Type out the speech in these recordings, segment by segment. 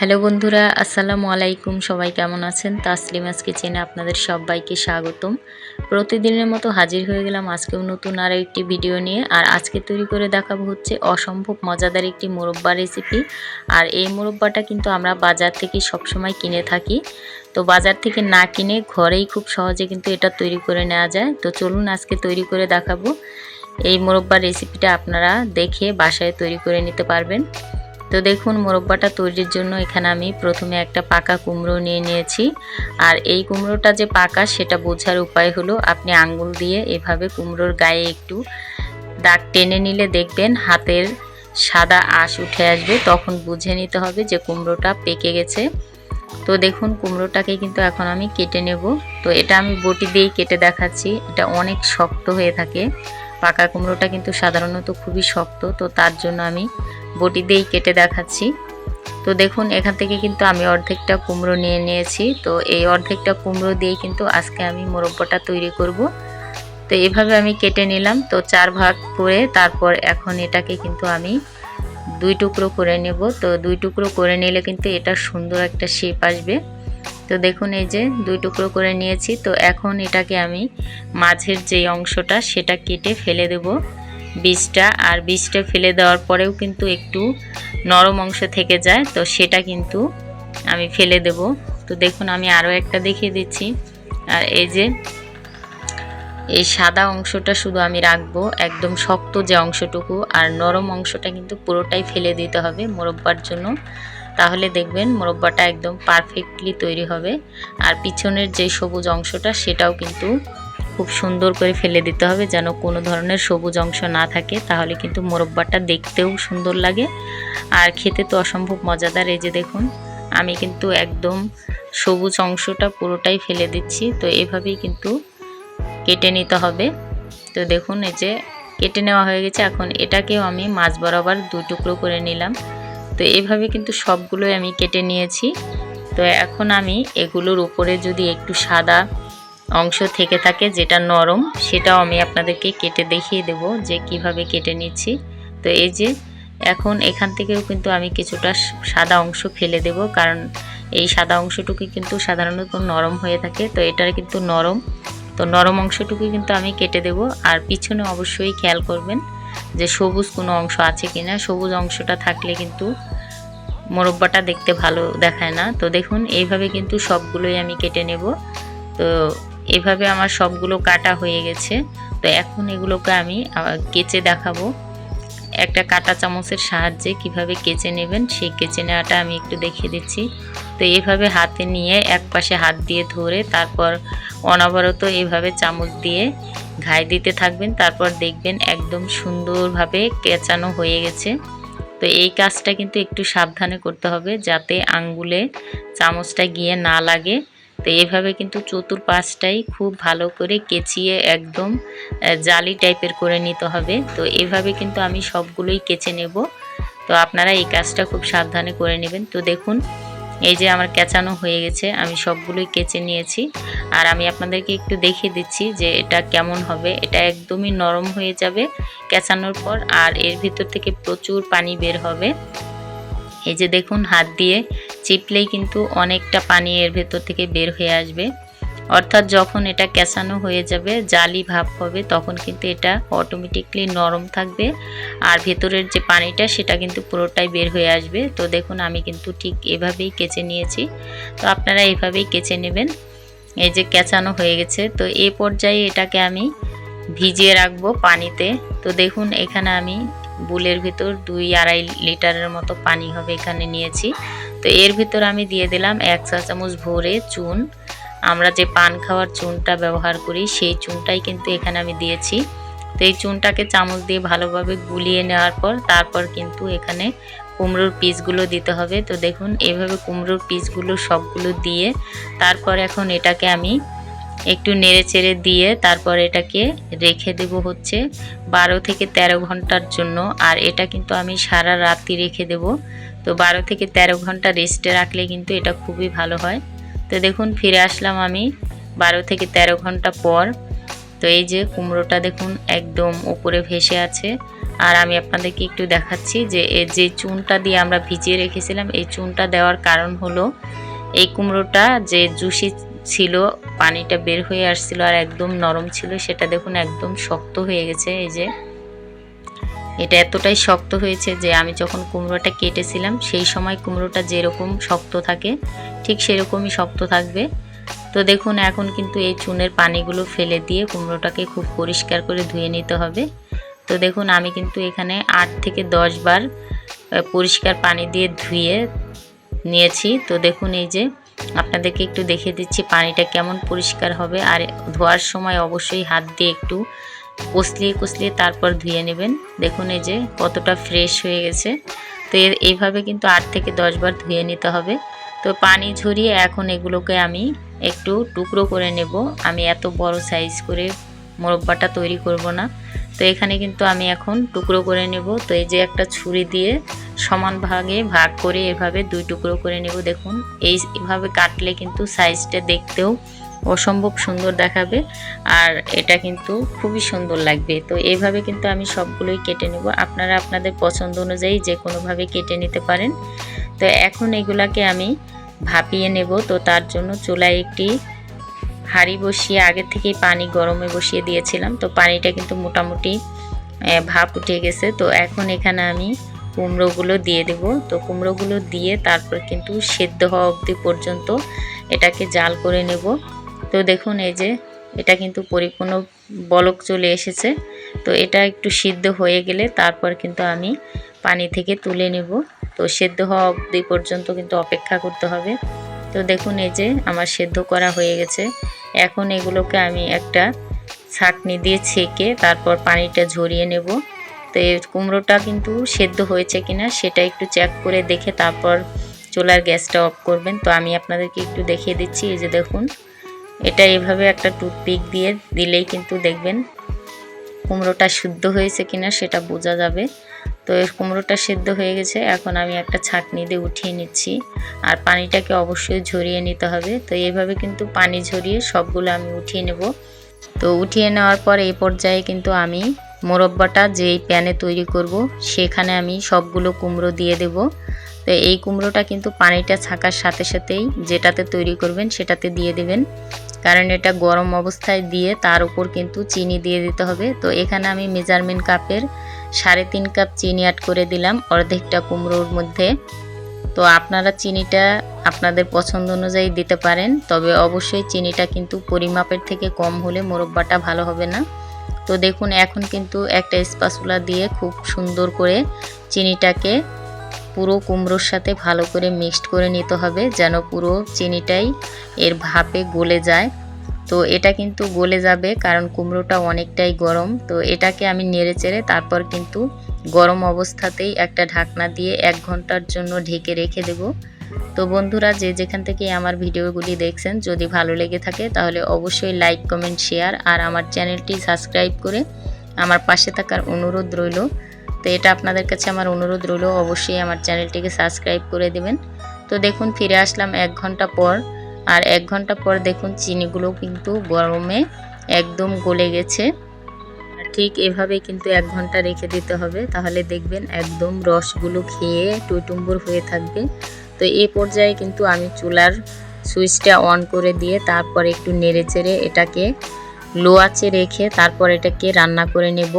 Hello বন্ধুরা, আসসালামু আলাইকুম। সবাই কেমন আছেন? তাসলিমাস কিচেনে আপনাদের সবাইকে স্বাগতম। প্রতিদিনের মতো হাজির হয়ে গেলাম আজকেও নতুন আর একটি ভিডিও নিয়ে। আর আজকে তৈরি করে দেখাবো হচ্ছে অসম্ভব মজাদার একটি মোরব্বা রেসিপি আর এই মোরব্বাটা কিন্তু আমরা বাজার থেকে সবসময় কিনে থাকি। তো বাজার থেকে না কিনে ঘরেই খুব সহজে কিন্তু এটা তৈরি করে নেওয়া যায়। তো চলুন আজকে তৈরি করে দেখাবো। এই মোরব্বার রেসিপিটা আপনারা দেখে বাসায় তৈরি করে নিতে পারবেন। তো দেখুন মোরব্বাটা তৈরির জন্য এখানে আমি প্রথমে একটা পাকা কুমড়ো নিয়ে নিয়েছি। আর এই কুমড়োটা যে পাকা, সেটা বোঝার উপায় হলো আপনি আঙ্গুল দিয়ে এভাবে কুমড়োর গায়ে একটু দাগ টেনে নিলে দেখবেন হাতের সাদা আঁশ উঠে আসবে। তখন বুঝে নিতে হবে যে কুমড়োটা পেকে গেছে। তো দেখুন, কুমড়োটাকে কিন্তু এখন আমি কেটে নেব। তো এটা আমি বটি দিয়েই কেটে দেখাচ্ছি। এটা অনেক শক্ত হয়ে থাকে। পাকা কুমড়োটা কিন্তু সাধারণত খুবই শক্ত। তো তার জন্য আমি বটি দিয়েই কেটে দেখাচ্ছি। তো দেখুন, এখান থেকে কিন্তু আমি অর্ধেকটা কুমড়ো নিয়ে নিয়েছি। তো এই অর্ধেকটা কুমড়ো দিয়ে কিন্তু আজকে আমি মোরব্বটা তৈরি করব। তো এভাবে আমি কেটে নিলাম। তো চার ভাগ করে তারপর এখন এটাকে কিন্তু আমি দুই টুকরো করে নেব। তো দুই টুকরো করে নিলে কিন্তু এটা সুন্দর একটা শেপ আসবে। তো দেখুন, এই যে দুই টুকরো করে নিয়েছি। তো এখন এটাকে আমি মাঝের যে অংশটা, সেটা কেটে ফেলে দেব। বীজটা আর বীজটা ফেলে দেওয়ার পরেও কিন্তু একটু নরম অংশ থেকে যায়, তো সেটা কিন্তু আমি ফেলে দেব। তো দেখুন, আমি আরও একটা দেখিয়ে দিচ্ছি। আর এই যে, এই সাদা অংশটা শুধু আমি রাখব, একদম শক্ত যে অংশটুকু, আর নরম অংশটা কিন্তু পুরোটাই ফেলে দিতে হবে মোরব্বার জন্য। তাহলে দেখবেন, মোরব্বাটা একদম পারফেক্টলি তৈরি হবে। আর পিছনের যে সবুজ অংশটা, সেটাও কিন্তু খুব সুন্দর করে ফেলে দিতে হবে যেন কোনো ধরনের সবুজ অংশ না থাকে, তাহলে কিন্তু মোরব্বাটা দেখতেও সুন্দর লাগে। আর খেতে তো অসম্ভব মজাদার, এই যে দেখুন, আমি কিন্তু একদম সবুজ অংশটা পুরোটাই ফেলে দিচ্ছি, তো এভাবেই কিন্তু কেটে নিতে হবে। তো দেখুন, এই যে কেটে নেওয়া হয়ে গেছে, এখন এটাকেও আমি মাছ বরাবর দু টুকরো করে নিলাম। তো এইভাবে কিন্তু সবগুলোই আমি কেটে নিয়েছি। তো এখন আমি এগুলোর উপরে যদি একটু সাদা অংশ থেকে থাকে যেটা নরম, সেটাও আমি আপনাদেরকে কেটে দেখিয়ে দেব যে কীভাবে কেটে নিচ্ছি। তো এই যে, এখন এখান থেকেও কিন্তু আমি কিছুটা সাদা অংশ ফেলে দেব, কারণ এই সাদা অংশটুকু কিন্তু সাধারণত নরম হয়ে থাকে, তো এটার কিন্তু নরম। তো নরম অংশটুকু কিন্তু আমি কেটে দেব, আর পিছনে অবশ্যই খেয়াল করবেন যে সবুজ কোনো অংশ আছে কিনা। সবুজ অংশটা থাকলে কিন্তু মোরব্বাটা দেখতে ভালো দেখায় না। তো দেখুন, এইভাবে কিন্তু সবগুলোই আমি কেটে নেব। তো এভাবে আমার সবগুলো কাটা হয়ে গেছে। তো এখন এগুলোকে আমি কেচে দেখাবো। একটা কাটা চামচের সাহায্যে কীভাবে কেচে নেবেন, সেই কেচে নেওয়াটা আমি একটু দেখিয়ে দিচ্ছি। তো এভাবে হাতে নিয়ে এক পাশে হাত দিয়ে ধরে তারপর অনবরত এভাবে চামচ দিয়ে ঘাই দিতে থাকবেন। তারপর দেখবেন একদম সুন্দরভাবে কেচানো হয়ে গেছে। তো এই কাজটা কিন্তু একটু সাবধানে করতে হবে যাতে আঙ্গুলে চামচটা গিয়ে না লাগে। তো এইভাবে কিন্তু চতুর্পাশটাই খুব ভালো করে কেচিয়ে একদম জালি টাইপের করে নিতে হবে। তো এইভাবে কিন্তু আমি সবগুলোই কেচে নেব। তো আপনারা এই কাজটা খুব সাবধানে করে নেবেন। তো দেখুন, এই যে আমার কেচানো হয়ে গেছে, আমি সবগুলোই কেচে নিয়েছি। আর আমি আপনাদেরকে একটু দেখিয়ে দিচ্ছি যে এটা কেমন হবে। এটা একদমই নরম হয়ে যাবে কেচানোর পর, আর এর ভিতর থেকে প্রচুর পানি বের হবে। এই যে দেখুন, হাত দিয়ে চিপলেই কিন্তু অনেকটা পানি এর ভেতর থেকে বের হয়ে আসবে। অর্থাৎ যখন এটা কেঁচানো হয়ে যাবে, জালি ভাব হবে, তখন কিন্তু এটা অটোমেটিকলি নরম থাকবে। আর ভেতরের যে পানিটা, সেটা কিন্তু পুরোটাই বের হয়ে আসবে। তো দেখুন, আমি কিন্তু ঠিক এভাবেই কেচে নিয়েছি। তো আপনারা এভাবেই কেচে নেবেন। এই যে কেঁচানো হয়ে গেছে, তো এ পর্যায়ে এটাকে আমি ভিজিয়ে রাখব পানিতে। তো দেখুন, এখানে আমি বুলের ভিতর দুই আড়াই লিটারের মতো পানি হবে এখানে নিয়েছি। তো এর ভিতর আমি দিয়ে দিলাম এক চা চামচ ভরে চুন। আমরা যে পান খাওয়ার চুনটা ব্যবহার করি, সেই চুনটাই কিন্তু এখানে আমি দিয়েছি। তো এই চুনটাকে চামচ দিয়ে ভালোভাবে গুলিয়ে নেওয়ার পর, তারপর কিন্তু এখানে কুমড়োর পিসগুলো দিতে হবে। তো দেখুন, এভাবে কুমড়োর পিসগুলো সবগুলো দিয়ে, তারপর এখন এটাকে আমি একটু নেড়ে চেড়ে দিয়ে, তারপর এটাকে রেখে দেব হচ্ছে বারো থেকে ১৩ ঘণ্টার জন্য। আর এটা কিন্তু আমি সারা রাত্রি রেখে দেব। তো বারো থেকে ১৩ ঘণ্টা রেস্টে রাখলে কিন্তু এটা খুবই ভালো হয়। তো দেখুন, ফিরে আসলাম আমি বারো থেকে ১৩ ঘণ্টা পর। তো এই যে কুমড়োটা দেখুন, একদম উপরে ভেসে আছে। আর আমি আপনাদেরকে একটু দেখাচ্ছি যে যে চুনটা দিয়ে আমরা ভিজিয়ে রেখেছিলাম, এই চুনটা দেওয়ার কারণ হলো এই কুমড়োটা যে জুসি ছিল, পানিটা বের হয়ে আসছিল আর একদম নরম ছিল, সেটা দেখুন একদম শক্ত হয়ে গেছে। এই যে এটা এতটাই শক্ত হয়েছে যে আমি যখন কুমড়োটা কেটেছিলাম, সেই সময় কুমড়োটা যেরকম শক্ত থাকে, ঠিক সেরকমই শক্ত থাকবে। তো দেখুন, এখন কিন্তু এই চুনের পানিগুলো ফেলে দিয়ে কুমড়োটাকে খুব পরিষ্কার করে ধুয়ে নিতে হবে। তো দেখুন, আমি কিন্তু এখানে আট থেকে দশ বার পরিষ্কার পানি দিয়ে ধুয়ে নিয়েছি। তো দেখুন, এই যে আপনাদেরকে একটু দেখিয়ে দিচ্ছি পানিটা কেমন পরিষ্কার হবে। আর ধোয়ার সময় অবশ্যই হাত দিয়ে একটু কষলিয়ে কষলিয়ে তারপর ধুয়ে নেবেন। দেখুন এই যে কতটা ফ্রেশ হয়ে গেছে। তো এইভাবে কিন্তু আট থেকে দশ বার ধুয়ে নিতে হবে। তো পানি ঝরিয়ে এখন এগুলোকে আমি একটু টুকরো করে নেব। আমি এত বড় সাইজ করে মোরব্বাটা তৈরি করব না। তো এখানে কিন্তু আমি এখন টুকরো করে নেব। তো এই যে একটা ছুরি দিয়ে সমান ভাগে ভাগ করে এভাবে দুই টুকরো করে নেব। দেখুন, এই এভাবে কাটলে কিন্তু সাইজটা দেখতেও অসম্ভব সুন্দর দেখাবে আর এটা কিন্তু খুবই সুন্দর লাগবে। তো এইভাবে কিন্তু আমি সবগুলোই কেটে নেব। আপনারা আপনাদের পছন্দ অনুযায়ী যে কোনোভাবে কেটে নিতে পারেন। তো এখন এগুলাকে আমি ভাপিয়ে নেব। তো তার জন্য চুলায় একটি হাঁড়ি বসিয়ে আগে থেকেই পানি গরমে বসিয়ে দিয়েছিলাম। তো পানিটা কিন্তু মোটামুটি ভাপ উঠে গেছে। তো এখন এখানে আমি কুমড়োগুলো দিয়ে দেব। তো কুমড়োগুলো দিয়ে তারপর কিন্তু সেদ্ধ হওয়া অবধি পর্যন্ত এটাকে জাল করে নেব। তো দেখুন, এই যে এটা কিন্তু পরিপূর্ণ বলক চলে এসেছে। তো এটা একটু সিদ্ধ হয়ে গেলে তারপর কিন্তু আমি পানি থেকে তুলে নেব। তো সেদ্ধ হওয়া অবধি পর্যন্ত কিন্তু অপেক্ষা করতে হবে। তো দেখুন, এই যে আমার সেদ্ধ করা হয়ে গেছে। এখন এগুলোকে আমি একটা ছাকনি দিয়ে ছেঁকে তারপর পানিটা ঝরিয়ে নেব। তো এই কুমড়োটা কিন্তু সেদ্ধ হয়েছে কিনা সেটা একটু চেক করে দেখে তারপর চুলার গ্যাসটা অফ করবেন। তো আমি আপনাদেরকে একটু দেখিয়ে দিচ্ছি। এই যে দেখুন এটা এভাবে একটা টুথপিক দিয়ে দিলেই কিন্তু দেখবেন কুমড়োটা শুদ্ধ হয়েছে কিনা সেটা বোঝা যাবে। তো এর কুমড়োটা সেদ্ধ হয়ে গেছে, এখন আমি একটা ছাঁকনি দিয়ে উঠিয়ে নিচ্ছি। আর পানিটাকে অবশ্যই ঝরিয়ে নিতে হবে। তো এইভাবে কিন্তু পানি ঝরিয়ে সবগুলো আমি উঠিয়ে নেব। তো উঠিয়ে নেওয়ার পর এই পর্যায়ে কিন্তু আমি মোরব্বাটা যেই প্যানে তৈরি করব, সেখানে আমি সবগুলো কুমড়ো দিয়ে দেব। তো এই কুমড়োটা কিন্তু পানিটা ছাকার সাথে সাথেই যেটাতে তৈরি করবেন সেটাতে দিয়ে দেবেন। কারণ এটা গরম অবস্থায় দিয়ে তার উপর কিন্তু চিনি দিয়ে দিতে হবে। তো এখানে আমি মেজারমেন্ট কাপের সাড়ে তিন কাপ চিনি অ্যাড করে দিলাম অর্ধেকটা কুমড়োর মধ্যে। তো আপনারা চিনিটা আপনাদের পছন্দ অনুযায়ী দিতে পারেন, তবে অবশ্যই চিনিটা কিন্তু পরিমাপের থেকে কম হলে মোরব্বাটা ভালো হবে না। তো দেখুন, এখন কিন্তু একটা স্পাসুলা দিয়ে খুব সুন্দর করে চিনিটাকে পুরো কুমড়োর সাথে ভালো করে মিক্সড করে নিতে হবে, যেন পুরো চিনিটাই এর ভাপে গলে যায়। তো এটা কিন্তু গলে যাবে, কারণ কুমড়োটা অনেকটাই গরম। তো এটাকে আমি নেড়ে চেড়ে তারপর কিন্তু গরম অবস্থাতেই একটা ঢাকনা দিয়ে এক ঘণ্টার জন্য ঢেকে রেখে দেব। তো বন্ধুরা যে যেখান থেকে আমার ভিডিওগুলি দেখছেন, যদি ভালো লেগে থাকে, তাহলে অবশ্যই লাইক কমেন্ট শেয়ার আর আমার চ্যানেলটি সাবস্ক্রাইব করে আমার পাশে থাকার অনুরোধ রইল। তো এটা আপনাদের কাছে আমার অনুরোধ রইল, অবশ্যই আমার চ্যানেলটিকে সাবস্ক্রাইব করে দেবেন। তো দেখুন, ফিরে আসলাম এক ঘণ্টা পর, আর এক ঘণ্টা পর দেখুন, চিনিগুলো কিন্তু গরমে একদম গলে গেছে। ঠিক এভাবে কিন্তু এক ঘণ্টা রেখে দিতে হবে, তাহলে দেখবেন একদম রসগুলো খেয়ে টুইটুম্বুর হয়ে থাকবে। তো এই পর্যায়ে কিন্তু আমি চুলার সুইচটা অন করে দিয়ে তারপর একটু নেড়ে চেড়ে এটাকে লো আঁচে রেখে তারপর এটাকে রান্না করে নেব।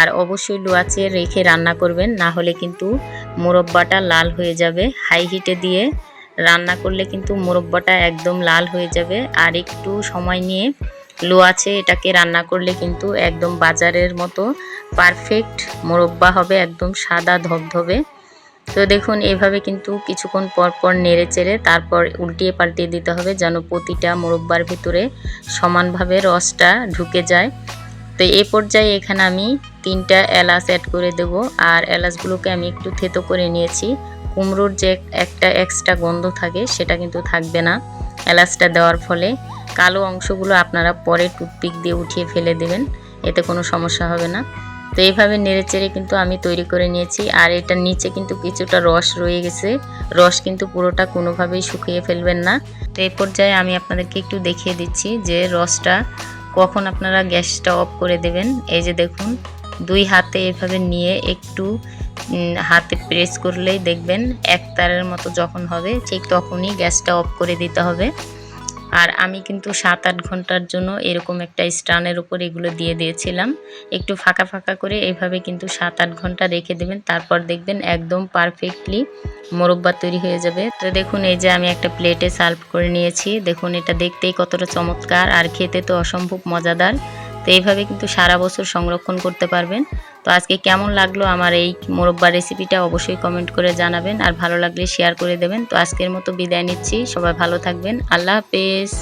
আর অবশ্যই লো আঁচে রেখে রান্না করবেন, না হলে কিন্তু মোরব্বাটা লাল হয়ে যাবে। হাই হিটে দিয়ে রান্না করলে কিন্তু মোরব্বাটা একদম লাল হয়ে যাবে। আর একটু সময় নিয়ে লো আছে এটাকে রান্না করলে কিন্তু একদম বাজারের মতো পারফেক্ট মোরব্বা হবে, একদম সাদা ধবধবে। তো দেখুন, এভাবে কিন্তু কিছুক্ষণ পর পর নেড়ে চেড়ে তারপর উল্টিয়ে পাল্টিয়ে দিতে হবে যেন প্রতিটা মোরব্বার ভিতরে সমানভাবে রসটা ঢুকে যায়। তো এই পর্যায়ে এখানে আমি তিনটা এলাচ অ্যাড করে দেব আর এলাচগুলোকে আমি একটু থেতো করে নিয়েছি। কুমড়োর যে একটা এক্সট্রা গন্ধ থাকে সেটা কিন্তু থাকবে না এলাচটা দেওয়ার ফলে। কালো অংশগুলো আপনারা পরে টুথপিক দিয়ে উঠিয়ে ফেলে দেবেন, এতে কোনো সমস্যা হবে না। তো এইভাবে নেড়ে চেড়ে কিন্তু আমি তৈরি করে নিয়েছি। আর এটার নিচে কিন্তু কিছুটা রস রয়ে গেছে। রস কিন্তু পুরোটা কোনোভাবেই শুকিয়ে ফেলবেন না। তো এই পর্যায়ে আমি আপনাদেরকে একটু দেখিয়ে দিচ্ছি যে রসটা কখন আপনারা গ্যাসটা অফ করে দেবেন। এই যে দেখুন, দুই হাতে এভাবে নিয়ে একটু হাতে প্রেস করলেই দেখবেন এক তারের মতো যখন হবে, ঠিক তখনই গ্যাসটা অফ করে দিতে হবে। আর আমি কিন্তু সাত আট ঘণ্টার জন্য এরকম একটা স্টানের উপর এগুলো দিয়ে দিয়েছিলাম। একটু ফাঁকা ফাঁকা করে এভাবে কিন্তু সাত আট ঘণ্টা রেখে দেবেন, তারপর দেখবেন একদম পারফেক্টলি মোরব্বা তৈরি হয়ে যাবে। তো দেখুন, এই যে আমি একটা প্লেটে সার্ভ করে নিয়েছি। দেখুন, এটা দেখতেই কতটা চমৎকার আর খেতে তো অসম্ভব মজাদার। তো এইভাবে কিন্তু সারা বছর সংরক্ষণ করতে পারবেন। তো আজকে কেমন লাগল আমার এই মোরব্বা রেসিপিটা অবশ্যই কমেন্ট করে জানাবেন। আর ভালো লাগলে শেয়ার করে দেবেন। তো আজকের মতো বিদায় নিচ্ছি। সবাই ভালো থাকবেন। আল্লাহ হাফেজ।